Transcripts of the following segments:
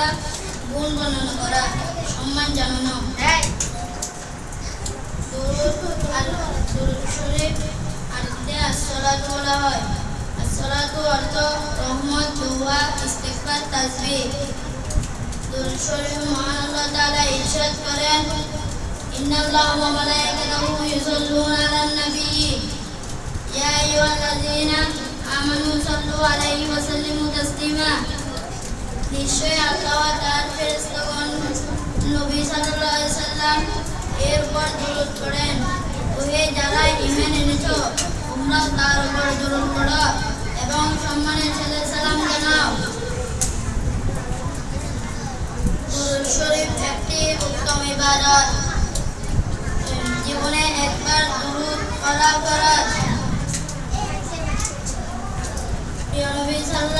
অথবা গুণ বর্ণনা করা সম্মান জানানো। বলা হয়। আসসালাতু অর্থ রহমত দোয়া ইস্তেগফার তাসবিহ দুরূদ শরীফ মহান আল্লাহ তাআলা ইরশাদ করেন ইন্নাল্লাহা ওয়া মালাইকাতাহু ইউসাল্লুনা আলান নবী। ইয়া আইয়ুহাল্লাযীনা আমানু সাল্লু আলাইহি ওয়া সাল্লিমু তাসলিমা। নিশ্চয় আল্লাহ তার ফেরেশতাগণ নবী সাল্লাল্লাহু আলাইহি সাল্লাম এর দরুদ পড়েন ওহে যারা ঈমান এনেছো তোমরাও তার উপর দরুদ পড়ো এবং সম্মানের সাথে সালাম জানাও। শরীফ একটি উত্তম ইবাদত। জীবনে একবার দরুদ পড়া ফরজ প্রিয় নবী সাল্লাল্লাহু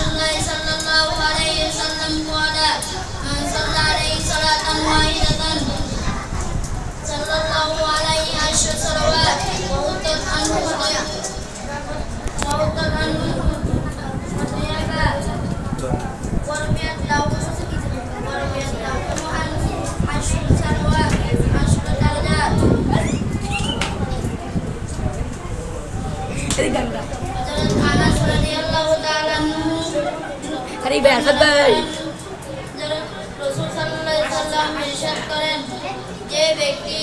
সেই গানটা। আরে ভাই আসাদ ভাই। করেন যে ব্যক্তি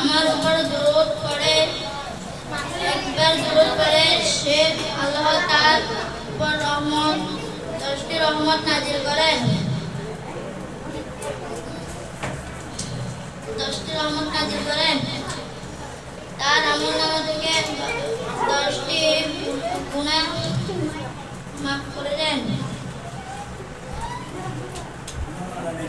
আমার উপর দূর করে একবার দূর করে সে আল্লাহ তার উপর রহমত দশটি রহমত নাজিল করেন। দশটি রহমত নাজিল করেন তার আমল থেকে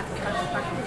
やってます。